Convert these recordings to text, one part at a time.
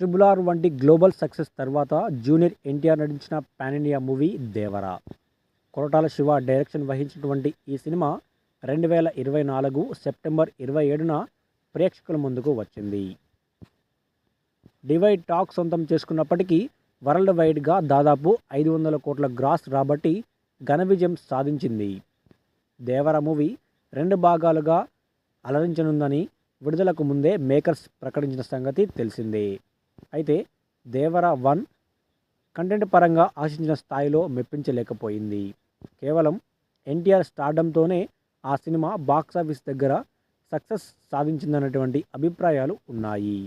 Triple R వంటి global success తర్వాత junior NTR నటించిన pan India movie Devara. Koratala Siva direction వహించినటువంటి ఈ సినిమా రెండు వేల ఇరవై నాలుగు సెప్టెంబర్ ఇరవై ఏడున ప్రేక్షకుల ముందుకు వచ్చింది. డివైడ్ టాక్ సొంతం చేసుకున్నప్పటికీ వరల్డ్ వైడ్గా దాదాపు ఐదు వందల కోట్ల గ్రాస్ రాబట్టి ఘన విజయం సాధించింది. దేవర మూవీ రెండు భాగాలుగా అలరించనుందని విడుదలకు ముందే మేకర్స్ ప్రకటించిన సంగతి తెలిసిందే. అయితే దేవర వన్ కంటెంట్ పరంగా ఆశించిన స్థాయిలో మెప్పించలేకపోయింది. కేవలం ఎన్టీఆర్ స్టార్డంతోనే ఆ సినిమా బాక్సాఫీస్ దగ్గర సక్సెస్ సాధించిందన్నటువంటి అభిప్రాయాలు ఉన్నాయి.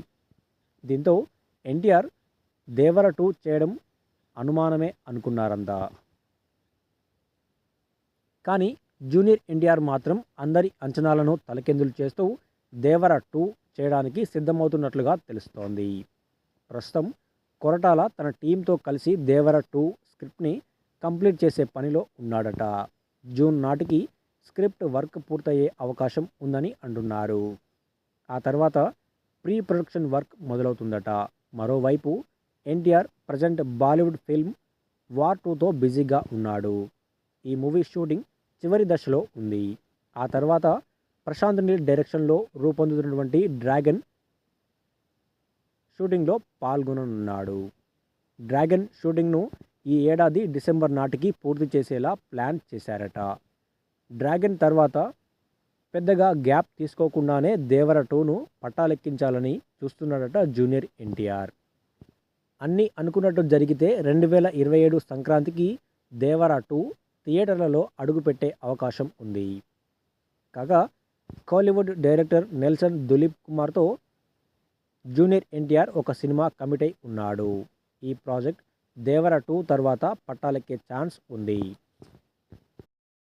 దీంతో ఎన్టీఆర్ దేవర టూ చేయడం అనుమానమే అనుకున్నారంతా కానీ జూనియర్ ఎన్టీఆర్ మాత్రం అందరి అంచనాలను తలకెందులు చేస్తూ దేవర టూ చేయడానికి సిద్ధమవుతున్నట్లుగా తెలుస్తోంది. ప్రస్తుతం కొరటాల తన టీంతో కలిసి దేవర టూ స్క్రిప్ట్ని కంప్లీట్ చేసే పనిలో ఉన్నాడట. జూన్ నాటికి స్క్రిప్ట్ వర్క్ పూర్తయ్యే అవకాశం ఉందని అంటున్నారు. ఆ తర్వాత ప్రీ ప్రొడక్షన్ వర్క్ మొదలవుతుందట. మరోవైపు NTR present Bollywood film War టూతో బిజీగా ఉన్నాడు. ఈ మూవీ షూటింగ్ చివరి దశలో ఉంది. ఆ తర్వాత ప్రశాంత్ నీల్ డైరెక్షన్లో రూపొందుతున్నటువంటి డ్రాగన్ షూటింగ్లో పాల్గొననున్నాడు. డ్రాగన్ షూటింగ్ను ఈ ఏడాది డిసెంబర్ నాటికి పూర్తి చేసేలా ప్లాన్ చేశారట. డ్రాగన్ తర్వాత పెద్దగా గ్యాప్ తీసుకోకుండానే దేవర టూను పట్టాలెక్కించాలని చూస్తున్నాడట జూనియర్ ఎన్టీఆర్. అన్నీ అనుకున్నట్టు జరిగితే రెండు వేల ఇరవై ఏడు సంక్రాంతికి దేవర టూ థియేటర్లలో అడుగుపెట్టే అవకాశం ఉంది. కాగా కోలీవుడ్ డైరెక్టర్ నెల్సన్ దులీప్ కుమార్తో జూనియర్ ఎన్టీఆర్ ఒక సినిమా కమిట్ అయి ఉన్నాడు. ఈ ప్రాజెక్ట్ దేవర టూ తర్వాత పట్టాలెక్కే ఛాన్స్ ఉంది.